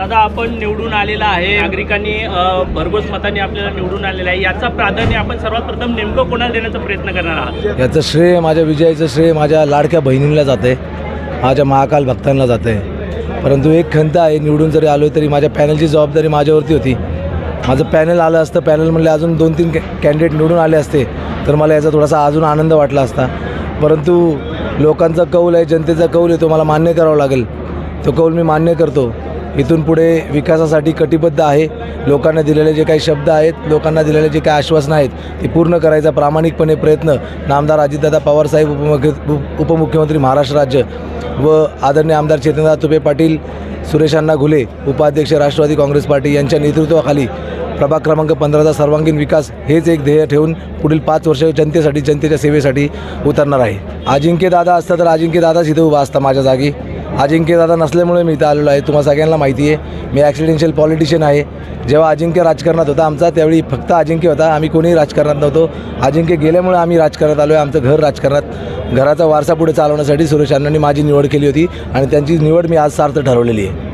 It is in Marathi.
दादा आपण निवडून आलेला आहे. नागरिकांनी भरघोस मताने आपल्याला निवडून आलेला आहे. याचा प्राधान्य आपण सर्वात प्रथम नेमकं कोणाला देण्याचा प्रयत्न करणार आहात? याचं श्रेय माझ्या विजयाचं श्रेय माझ्या लाडक्या बहिणींना जाते. माझ्या महाकाल भक्तांना जाते. परंतु एक खंत आहे निवडून जरी आलो तरी माझ्या पॅनलची जबाबदारी माझ्यावरती होती. माझं पॅनल आलं असतं पॅनल म्हणले अजून दोन तीन कॅ कॅन्डिडेट निवडून आले असते तर मला याचा थोडासा अजून आनंद वाटला असता. परंतु लोकांचा कौल आहे जनतेचा कौल आहे तो मला मान्य करावा लागेल. तो कौल मी मान्य करतो. इथून पुढे विकासासाठी कटिबद्ध आहे. लोकांना दिलेले जे काही शब्द आहेत लोकांना दिलेले जे काही आश्वासनं आहेत ते पूर्ण करायचा प्रामाणिकपणे प्रयत्न नामदार अजितदादा पवारसाहेब उपमुख्य उपमुख्यमंत्री महाराष्ट्र राज्य व आदरणीय आमदार चेतनदा तुपे पाटील सुरेश अण्णा घुले उपाध्यक्ष राष्ट्रवादी काँग्रेस पार्टी यांच्या नेतृत्वाखाली प्रभाग क्रमांक पंधराचा सर्वांगीण विकास हेच एक ध्येय ठेवून पुढील पाच वर्ष जनतेसाठी जनतेच्या सेवेसाठी उतरणार आहे. अजिंक्य दादा असता तर अजिंक्य दादाच उभा असता माझ्या जागी. अजिंक्य दादा नसल्यामुळे मी इथं आलेलो आहे. तुम्हाला सगळ्यांना माहिती आहे. मी ॲक्सिडेन्शियल पॉलिटिशियन आहे. जेव्हा अजिंक्य राजकारणात होता आमचा त्यावेळी फक्त अजिंक्य होता. आम्ही कोणीही राजकारणात नव्हतो. अजिंक्य गेल्यामुळे आम्ही राजकारणात आलो आहे आमचं घर राजकारणात. घराचा वारसा पुढे चालवण्यासाठी सुरेश अण्णांनी माझी निवड केली होती आणि त्यांची निवड मी आज सार्थ ठरवलेली आहे.